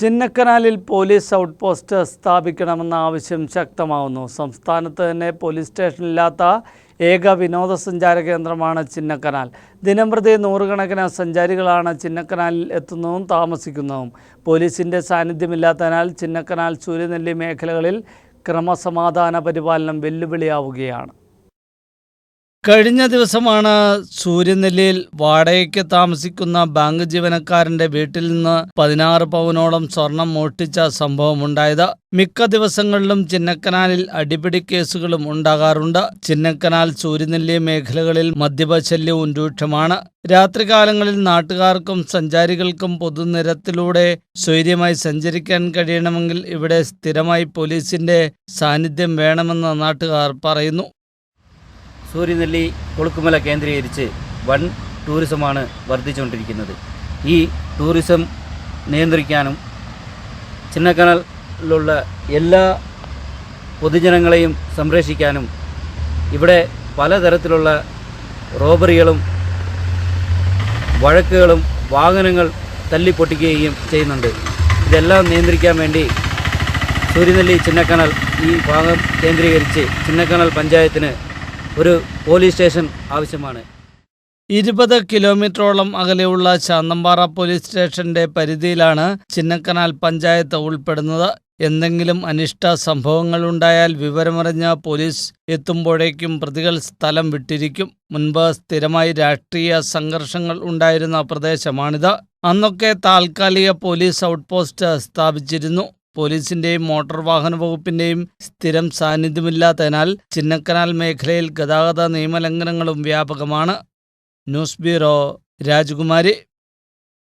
ചിന്നക്കനാലിൽ police out post സ്ഥാപിക്കണമെന്ന ആവശ്യം ശക്തമാവുന്നു. സംസ്ഥാനത്ത് തന്നെ പോലീസ് സ്റ്റേഷനില്ലാത്ത ഏക വിനോദസഞ്ചാര കേന്ദ്രമാണ് ചിന്നക്കനാൽ. ദിനംപ്രതി നൂറുകണക്കിന് സഞ്ചാരികളാണ് ചിന്നക്കനാലിൽ എത്തുന്നതും താമസിക്കുന്നതും. പോലീസിന്റെ സാന്നിധ്യമില്ലാത്തതിനാൽ ചിന്നക്കനാൽ സൂര്യനെല്ലി മേഖലകളിൽ ക്രമസമാധാന പരിപാലനം വെല്ലുവിളിയാവുകയാണ്. കഴിഞ്ഞ ദിവസമാണ് സൂര്യനെല്ലിയിൽ വാടകയ്ക്ക് താമസിക്കുന്ന ബാങ്ക് ജീവനക്കാരന്റെ വീട്ടിൽ നിന്ന് പതിനാറ് പവനോളം സ്വർണം മോഷ്ടിച്ച സംഭവമുണ്ടായത്. മിക്ക ദിവസങ്ങളിലും ചിന്നക്കനാലിൽ അടിപിടി കേസുകളും ഉണ്ടാകാറുണ്ട്. ചിന്നക്കനാൽ സൂര്യനെല്ലി മേഖലകളിൽ മദ്യപശല്യവും രൂക്ഷമാണ്. രാത്രികാലങ്ങളിൽ നാട്ടുകാർക്കും സഞ്ചാരികൾക്കും പൊതുനിരത്തിലൂടെ സ്വൈര്യമായി സഞ്ചരിക്കാൻ കഴിയണമെങ്കിൽ ഇവിടെ സ്ഥിരമായി പോലീസിന്റെ സാന്നിധ്യം വേണമെന്ന് നാട്ടുകാർ പറയുന്നു. സൂര്യനെല്ലി കൊളുക്കുമല കേന്ദ്രീകരിച്ച് വൻ ടൂറിസമാണ് വർദ്ധിച്ചുകൊണ്ടിരിക്കുന്നത്. ഈ ടൂറിസം നിയന്ത്രിക്കാനും ചിന്നക്കനാലിലുള്ള എല്ലാ പൊതുജനങ്ങളെയും സംരക്ഷിക്കാനും ഇവിടെ പലതരത്തിലുള്ള റോബറികളും വഴക്കുകളും വാഹനങ്ങൾ തല്ലിപ്പൊട്ടിക്കുകയും ചെയ്യുന്നുണ്ട്. ഇതെല്ലാം നിയന്ത്രിക്കാൻ വേണ്ടി സൂര്യനെല്ലി ചിന്നക്കനാൽ ഈ ഭാഗം കേന്ദ്രീകരിച്ച് ചിന്നക്കനാൽ പഞ്ചായത്തിന് ഒരു പോലീസ് സ്റ്റേഷൻ ആവശ്യമാണ്. ഇരുപത് കിലോമീറ്ററോളം അകലെയുള്ള ശാന്തമ്പാറ പോലീസ് സ്റ്റേഷന്റെ പരിധിയിലാണ് ചിന്നക്കനാൽ പഞ്ചായത്ത് ഉൾപ്പെടുന്നത്. എന്തെങ്കിലും അനിഷ്ട സംഭവങ്ങളുണ്ടായാൽ വിവരമറിഞ്ഞ പോലീസ് എത്തുമ്പോഴേക്കും പ്രതികൾ സ്ഥലം വിട്ടിരിക്കും. മുൻപ് സ്ഥിരമായി രാഷ്ട്രീയ സംഘർഷങ്ങൾ ഉണ്ടായിരുന്ന പ്രദേശമാണിത്. അന്നൊക്കെ താൽക്കാലിക പോലീസ് ഔട്ട്പോസ്റ്റ് സ്ഥാപിച്ചിരുന്നു. പോലീസിന്റെയും മോട്ടോർ വാഹന വകുപ്പിന്റെയും സ്ഥിരം സാന്നിധ്യമില്ലാത്തതിനാൽ ചിന്നക്കനാൽ മേഖലയിൽ ഗതാഗത നിയമലംഘനങ്ങളും വ്യാപകമാണ്. ന്യൂസ് ബ്യൂറോ രാജകുമാരി.